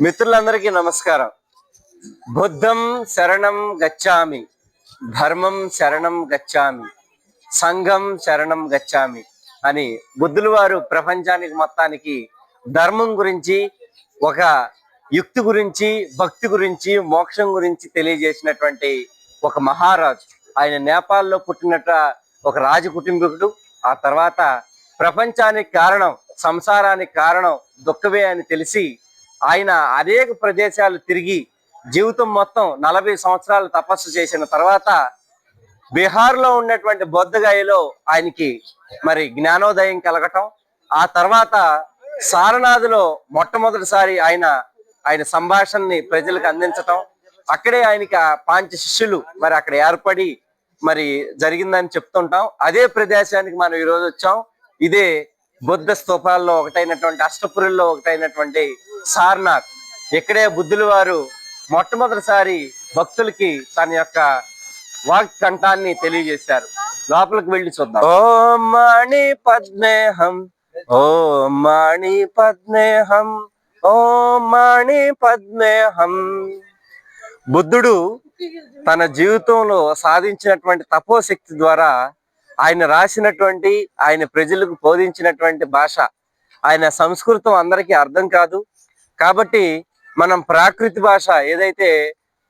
మిత్రులందరికీ నమస్కారం. బుద్ధం శరణం గచ్చామి ధర్మం శరణం గచ్చామి సంఘం శరణం గచ్చామి అని బుద్ధులు వారు ప్రపంచానికి మొత్తానికి ధర్మం గురించి ఒక యుక్తి గురించి భక్తి గురించి మోక్షం గురించి తెలియజేసినటువంటి ఒక మహారాజు. ఆయన నేపాల్లో పుట్టినట్ట ఒక రాజ కుటుంబీకుడు. ఆ తర్వాత ప్రపంచానికి కారణం సంసారానికి కారణం దుఃఖమే అని తెలిసి ఆయన అనేక ప్రదేశాలు తిరిగి జీవితం మొత్తం నలభై సంవత్సరాలు తపస్సు చేసిన తర్వాత బీహార్లో ఉన్నటువంటి బొద్దగాయలో ఆయనకి మరి జ్ఞానోదయం కలగటం ఆ తర్వాత సారనాథ్లో మొట్టమొదటిసారి ఆయన ఆయన సంభాషణని ప్రజలకు అందించటం అక్కడే ఆయనకి ఆ పాంచ శిష్యులు మరి అక్కడ ఏర్పడి మరి జరిగిందని చెప్తుంటాం. అదే ప్రదేశానికి మనం ఈరోజు వచ్చాం. ఇదే బుద్ధ స్తూపాల్లో ఒకటైనటువంటి అష్టపురుల్లో ఒకటైనటువంటి సార్నాథ్. ఇక్కడే బుద్ధుల వారు మొట్టమొదటిసారి భక్తులకి తన యొక్క వాక్ కంఠాన్ని తెలియజేశారు. లోపలికి వెళ్ళి చూద్దాం. ఓ మణి పద్మేహం ఓ మణి పద్మేహం ఓ మణి పద్మేహం. బుద్ధుడు తన జీవితంలో సాధించినటువంటి తపోశక్తి ద్వారా ఆయన రాసినటువంటి ఆయన ప్రజలకు బోధించినటువంటి భాష ఆయన సంస్కృతం అందరికీ అర్థం కాదు. కాబట్టి మనం ప్రాకృతి భాష ఏదైతే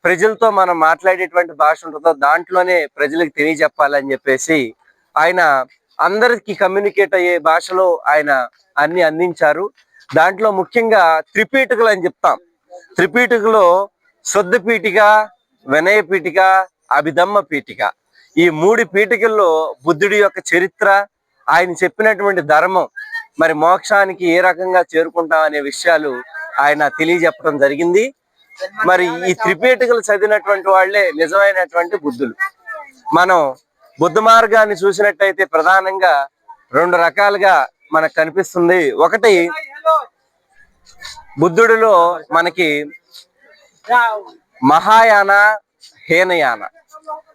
ప్రజలతో మనం మాట్లాడేటువంటి భాష ఉంటుందో దాంట్లోనే ప్రజలకు తెలియజెప్పాలని చెప్పేసి ఆయన అందరికి కమ్యూనికేట్ అయ్యే భాషలో ఆయన అన్ని అందించారు. దాంట్లో ముఖ్యంగా త్రిపీఠికలు అని చెప్తాం. త్రిపీఠకులో శుద్ధ పీఠిక వినయ పీఠిక అభిధమ్మ పీఠిక. ఈ మూడు పీఠికల్లో బుద్ధుడి యొక్క చరిత్ర ఆయన చెప్పినటువంటి ధర్మం మరి మోక్షానికి ఏ రకంగా చేరుకుంటాం అనే విషయాలు ఆయన తెలియజెప్పడం జరిగింది. మరి ఈ త్రిపీఠికలు చదివినటువంటి వాళ్ళే నిజమైనటువంటి బుద్ధులు. మనం బుద్ధ మార్గాన్ని చూసినట్టయితే ప్రధానంగా రెండు రకాలుగా మనకు కనిపిస్తుంది. ఒకటి బుద్ధుడిలో మనకి మహాయాన హీనయాన.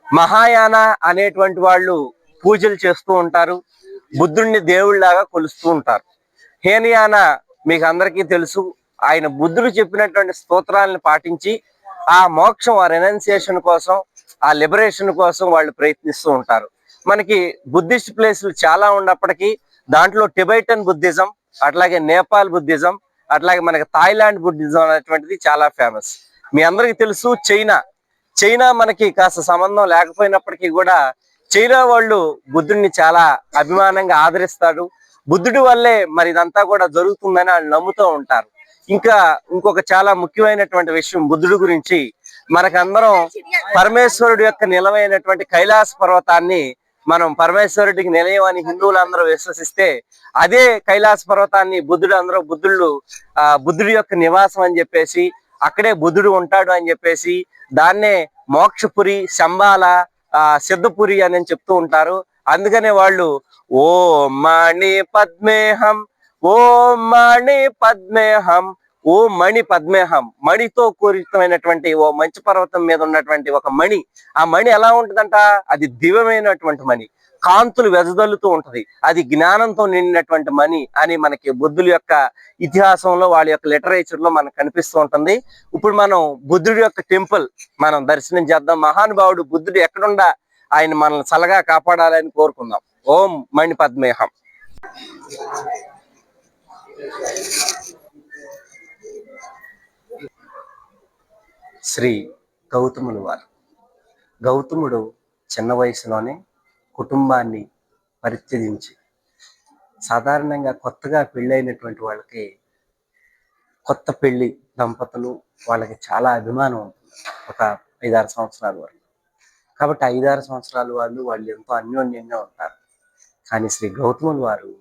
మహాయాన అనేటువంటి వాళ్ళు పూజలు చేస్తూ ఉంటారు. బుద్ధుడిని దేవుళ్ళాగా కొలుస్తూ ఉంటారు. హేనయాన మీకు అందరికీ తెలుసు ఆయన బుద్ధుడు చెప్పినటువంటి స్తోత్రాలను పాటించి ఆ మోక్షం ఆ రెనౌన్సియేషన్ కోసం ఆ లిబరేషన్ కోసం వాళ్ళు ప్రయత్నిస్తూ ఉంటారు. మనకి బుద్ధిస్ట్ ప్లేసులు చాలా ఉన్నప్పటికీ దాంట్లో టిబైటన్ బుద్ధిజం అట్లాగే నేపాల్ బుద్ధిజం అట్లాగే మనకి థాయిలాండ్ బుద్ధిజం అనేటువంటిది చాలా ఫేమస్ మీ అందరికీ తెలుసు చైనా. చైనా మనకి కాస్త సంబంధం లేకపోయినప్పటికీ కూడా చైనా వాళ్ళు బుద్ధుడిని చాలా అభిమానంగా ఆదరిస్తారు బుద్ధుడి వల్లే మరి ఇదంతా కూడా జరుగుతుందని వాళ్ళు నమ్ముతూ ఉంటారు. ఇంకా ఇంకొక చాలా ముఖ్యమైనటువంటి విషయం బుద్ధుడి గురించి. మనకందరం పరమేశ్వరుడు యొక్క నిలవైనటువంటి కైలాస పర్వతాన్ని మనం పరమేశ్వరుడికి నిలయం అని హిందువులందరూ విశ్వసిస్తే అదే కైలాస పర్వతాన్ని బుద్ధుడు అందరూ బుద్ధుళ్ళు ఆ బుద్ధుడి యొక్క నివాసం అని చెప్పేసి అక్కడే బుద్ధుడు ఉంటాడు అని చెప్పేసి దాన్నే మోక్షపురి శంబాల ఆ సిద్ధపురి అని చెప్తూ ఉంటారు. అందుకనే వాళ్ళు ఓ మణి పద్మేహం ఓ మణి పద్మేహం ఓ మణి పద్మేహం. మణితో కూరితమైనటువంటి ఓ మంచు పర్వతం మీద ఉన్నటువంటి ఒక మణి. ఆ మణి ఎలా ఉంటుందంట? అది దివ్యమైనటువంటి మణి. కాంతులు వెదజల్లుతూ ఉంటది. అది జ్ఞానంతో నిండినటువంటి మణి అని మనకి బుద్ధుల యొక్క ఇతిహాసంలో వాళ్ళ యొక్క లిటరేచర్లో మనకు కనిపిస్తూ ఉంటుంది. ఇప్పుడు మనం బుద్ధుడి యొక్క టెంపుల్ మనం దర్శనం చేద్దాం. మహానుభావుడు బుద్ధుడు ఎక్కడుండా? ఆయన మనల్ని చల్లగా కాపాడాలని కోరుకుందాం. ఓం మణి పద్మేహం. శ్రీ గౌతములు వారు. గౌతముడు చిన్న వయసులోనే కుటుంబాన్ని పరిత్యజించి సాధారణంగా కొత్తగా పెళ్ళైనటువంటి వాళ్ళకి కొత్త పెళ్ళి దంపతులు వాళ్ళకి చాలా అభిమానం ఉంటుంది. ఒక ఐదారు సంవత్సరాల వరకు. కాబట్టి ఐదారు సంవత్సరాల వాళ్ళు వాళ్ళు ఎంతో అన్యోన్యంగా ఉంటారు. కానీ శ్రీ గౌతములు వారు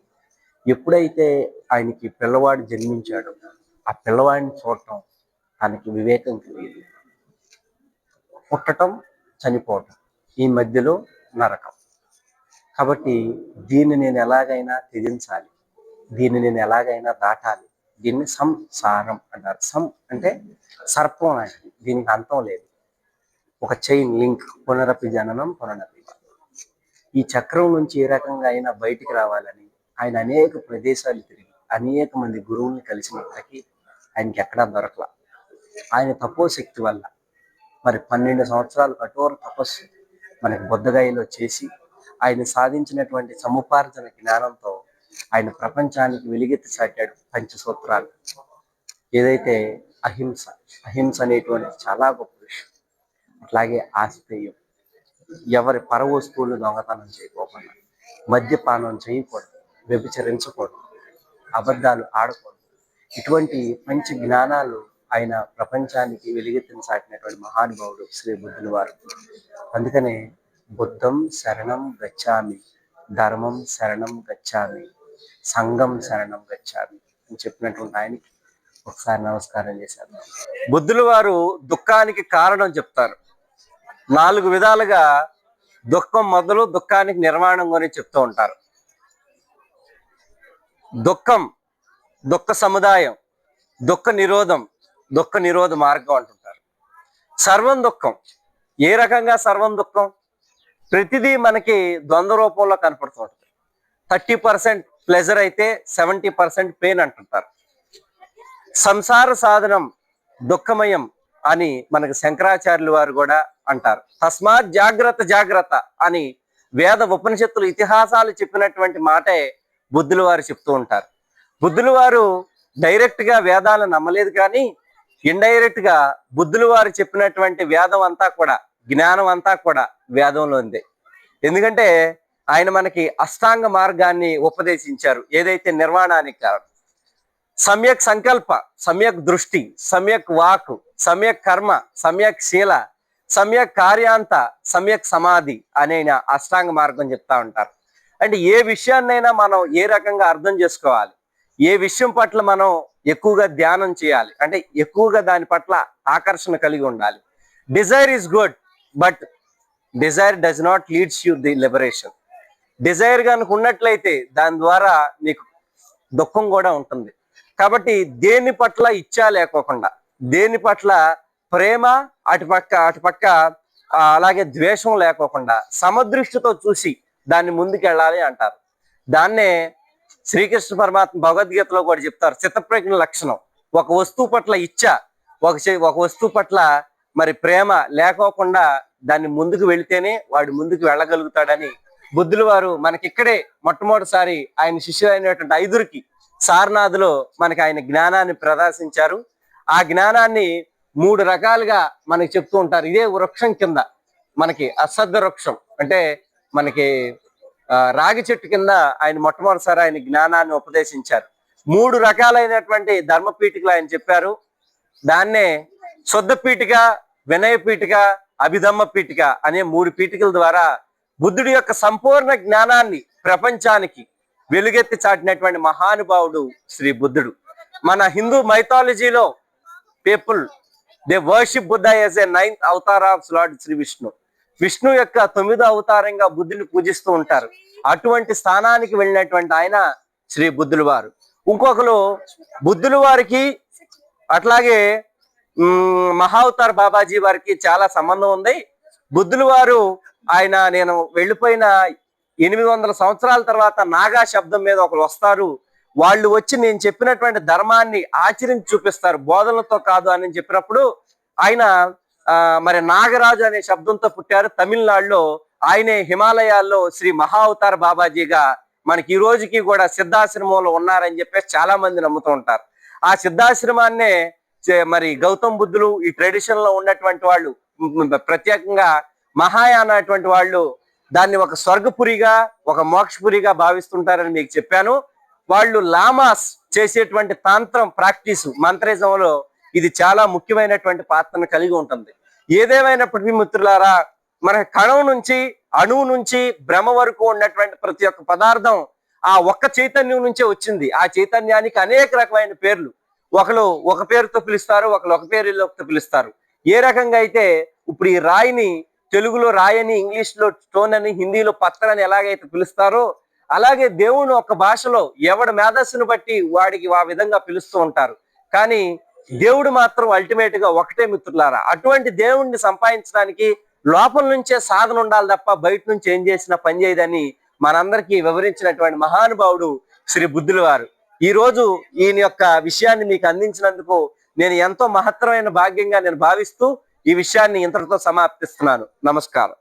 ఎప్పుడైతే ఆయనకి పిల్లవాడు జన్మించాడో ఆ పిల్లవాడిని చూడటం తనకి వివేకం కలిగింది. పుట్టటం చనిపోవటం. ఈ మధ్యలో నరకం. కాబట్టి దీన్ని నేను ఎలాగైనా త్యజించాలి. దీన్ని నేను ఎలాగైనా దాటాలి. దీన్ని సంసారం అంటారు. సం అంటే సర్పం లాంటిది. దీనికి అంతం లేదు. ఒక చైన్ లింక్ పునరపి జననం పునరపి ఈ చక్రం నుంచి ఏ రకంగా అయినా బయటికి రావాలని ఆయన అనేక ప్రదేశాలు తిరిగి అనేక మంది గురువుల్ని కలిసినప్పటికీ ఆయనకి ఎక్కడా దొరకల. ఆయన తపోశక్తి వల్ల మరి పన్నెండు సంవత్సరాలు కఠోర తపస్సు మనకి బుద్ధగాయలో చేసి ఆయన సాధించినటువంటి సముపార్జన జ్ఞానంతో ఆయన ప్రపంచానికి వెలిగెత్తి చాటాడు పంచసూత్రాలు. ఏదైతే అహింస అహింస అనేటువంటి చాలా గొప్ప విషయం. అట్లాగే ఆస్పేయం ఎవరి పర వస్తువులు దొంగతనం చేయకోకుండా మద్యపానం చేయకూడదు వ్యభిచరించకూడదు అబద్ధాలు ఆడకూడదు. ఇటువంటి మంచి జ్ఞానాలు ఆయన ప్రపంచానికి వెలుగెత్తిన సాటినటువంటి మహానుభావుడు శ్రీ బుద్ధుని వారు. అందుకనే బుద్ధం శరణం గచ్చామి ధర్మం శరణం గచ్చామి సంఘం శరణం గచ్చామి అని చెప్పినటువంటి ఆయనకి ఒకసారి నమస్కారం చేశారు. బుద్ధుల వారు దుఃఖానికి కారణం చెప్తారు. నాలుగు విధాలుగా దుఃఖం మొదలు దుఃఖానికి నిర్మాణం గురించి చెప్తూ ఉంటారు. దుఃఖం దుఃఖ సముదాయం దుఃఖ నిరోధం దుఃఖ నిరోధ మార్గం అంటుంటారు. సర్వం దుఃఖం. ఏ రకంగా సర్వం దుఃఖం? ప్రతిదీ మనకి ద్వంద్వ రూపంలో కనపడుతూ ఉంటుంది థర్టీ పర్సెంట్ ప్లెజర్ అయితే సెవెంటీ పర్సెంట్ పెయిన్ అంటుంటారు. సంసార సాధనం దుఃఖమయం అని మనకు శంకరాచార్యులు వారు కూడా అంటారు. తస్మాత్ జాగ్రత్త జాగ్రత్త అని వేద ఉపనిషత్తులు ఇతిహాసాలు చెప్పినటువంటి మాటే బుద్ధులు వారు చెప్తూ ఉంటారు. బుద్ధులు వారు డైరెక్ట్గా వేదాలను నమ్మలేదు కానీ ఇండైరెక్ట్గా బుద్ధులు వారు చెప్పినటువంటి వేదం అంతా కూడా జ్ఞానం అంతా కూడా వేదంలో ఉంది. ఎందుకంటే ఆయన మనకి అష్టాంగ మార్గాన్ని ఉపదేశించారు. ఏదైతే నిర్మాణానికి కారణం? సమ్యక్ సంకల్ప సమ్యక్ దృష్టి సమ్యక్ వాక్ సమ్యక్ కర్మ సమ్యక్ శీల సమ్యక్ కార్యాంత సమ్యక్ సమాధి అనే అష్టాంగ మార్గం చెప్తా ఉంటారు. అంటే ఏ విషయాన్నైనా మనం ఏ రకంగా అర్థం చేసుకోవాలి? ఏ విషయం పట్ల మనం ఎక్కువగా ధ్యానం చేయాలి? అంటే ఎక్కువగా దాని పట్ల ఆకర్షణ కలిగి ఉండాలి. Desire is good. But desire does not leads you the liberation. Desire కనుక ఉన్నట్లయితే దాని ద్వారా నీకు దుఃఖం కూడా ఉంటుంది. కాబట్టి దేని పట్ల ఇచ్చా లేకోకుండా దేని పట్ల ప్రేమ అటుపక్క అటుపక్క అలాగే ద్వేషం లేకోకుండా సమదృష్టితో చూసి దాన్ని ముందుకెళ్ళాలి అంటారు. దాన్నే శ్రీకృష్ణ పరమాత్మ భగవద్గీతలో కూడా చెప్తారు చిత్తప్రజ్ఞ లక్షణం. ఒక వస్తువు పట్ల ఇచ్చ ఒక చే- ఒక వస్తువు పట్ల మరి ప్రేమ లేకోకుండా దాన్ని ముందుకు వెళితేనే వాడు ముందుకు వెళ్ళగలుగుతాడని బుద్ధులు వారు మనకి ఇక్కడే మొట్టమొదటిసారి ఆయన శిష్యులైనటువంటి ఐదురికి సారనాథులో మనకి ఆయన జ్ఞానాన్ని ప్రదర్శించారు. ఆ జ్ఞానాన్ని మూడు రకాలుగా మనకి చెప్తూ ఉంటారు. ఇదే వృక్షం కింద మనకి అశ్రద్ధ వృక్షం అంటే మనకి రాగి చెట్టు కింద ఆయన మొట్టమొదటిసారి ఆయన జ్ఞానాన్ని ఉపదేశించారు. మూడు రకాలైనటువంటి ధర్మ పీఠికలు ఆయన చెప్పారు. దాన్నే శుద్ధ పీఠిక వినయ పీఠిక అభిధమ్మ పీఠిక అనే మూడు పీఠికల ద్వారా బుద్ధుడి యొక్క సంపూర్ణ జ్ఞానాన్ని ప్రపంచానికి వెలుగెత్తి చాటినటువంటి మహానుభావుడు శ్రీ బుద్ధుడు. మన Hindu మైథాలజీలో people they worship Buddha as a ninth avatar of lord Shri Vishnu Vishnu యొక్క తొమ్మిదో అవతారంగా బుద్ధుని పూజిస్తూ ఉంటారు. అటువంటి స్థానానికి వెళ్ళినటువంటి ఆయన శ్రీ బుద్ధుల వారు. ఇంకొకరు బుద్ధుల వారికి అట్లాగే మహావతార్ బాబాజీ వారికి చాలా సంబంధం ఉంది. బుద్ధులు వారు ఆయన నేను వెళ్ళిపోయిన ఎనిమిది వందల సంవత్సరాల తర్వాత నాగా శబ్దం మీద ఒకరు వస్తారు. వాళ్ళు వచ్చి నేను చెప్పినటువంటి ధర్మాన్ని ఆచరించి చూపిస్తారు. బోధనలతో కాదు అని చెప్పినప్పుడు ఆయన ఆ, మరి నాగరాజు అనే శబ్దంతో పుట్టారు. తమిళనాడులో ఆయనే హిమాలయాల్లో శ్రీ మహావతార్ బాబాజీగా మనకి ఈ రోజుకి కూడా సిద్ధాశ్రమంలో ఉన్నారని చెప్పేసి చాలా మంది నమ్ముతూ ఉంటారు. ఆ సిద్ధాశ్రమాన్నే మరి గౌతమ్ బుద్ధులు ఈ ట్రెడిషన్లో ఉన్నటువంటి వాళ్ళు ప్రత్యేకంగా మహాయాన అటువంటి వాళ్ళు దాన్ని ఒక స్వర్గపురిగా ఒక మోక్షపురిగా భావిస్తుంటారని మీకు చెప్పాను. వాళ్ళు లామాస్ చేసేటువంటి తాంత్రం ప్రాక్టీస్ మంత్రిజంలో ఇది చాలా ముఖ్యమైనటువంటి పాత్రను కలిగి ఉంటుంది. ఏదేమైనప్పటికీ మిత్రులారా మన కణం నుంచి అణువు నుంచి భ్రమ వరకు ఉన్నటువంటి ప్రతి ఒక్క పదార్థం ఆ ఒక్క చైతన్యం నుంచే వచ్చింది. ఆ చైతన్యానికి అనేక రకమైన పేర్లు. ఒకరు ఒక పేరుతో పిలుస్తారు ఒకరు ఒక పేరుతో పిలుస్తారు. ఏ రకంగా అయితే ఇప్పుడు ఈ రాయిని తెలుగులో రాయని ఇంగ్లీష్లో స్టోన్ అని హిందీలో పత్ర అని ఎలాగైతే పిలుస్తారో అలాగే దేవుని ఒక భాషలో ఎవడి మేధస్సును బట్టి వాడికి ఆ విధంగా పిలుస్తూ ఉంటారు. కానీ దేవుడు మాత్రం అల్టిమేట్గా ఒకటే మిత్రులారా. అటువంటి దేవుణ్ణి సంపాదించడానికి లోపల నుంచే సాధన ఉండాలి తప్ప బయట నుంచి ఏం చేసినా పని చేయదని మనందరికీ వివరించినటువంటి మహానుభావుడు శ్రీ బుద్ధుల వారు. ఈ రోజు ఈయన యొక్క విషయాన్ని మీకు అందించినందుకు నేను ఎంతో మహత్తరమైన భాగ్యంగా నేను భావిస్తూ ఈ విషయాన్ని ఇంతటితో సమాప్తిస్తున్నాను. నమస్కారం.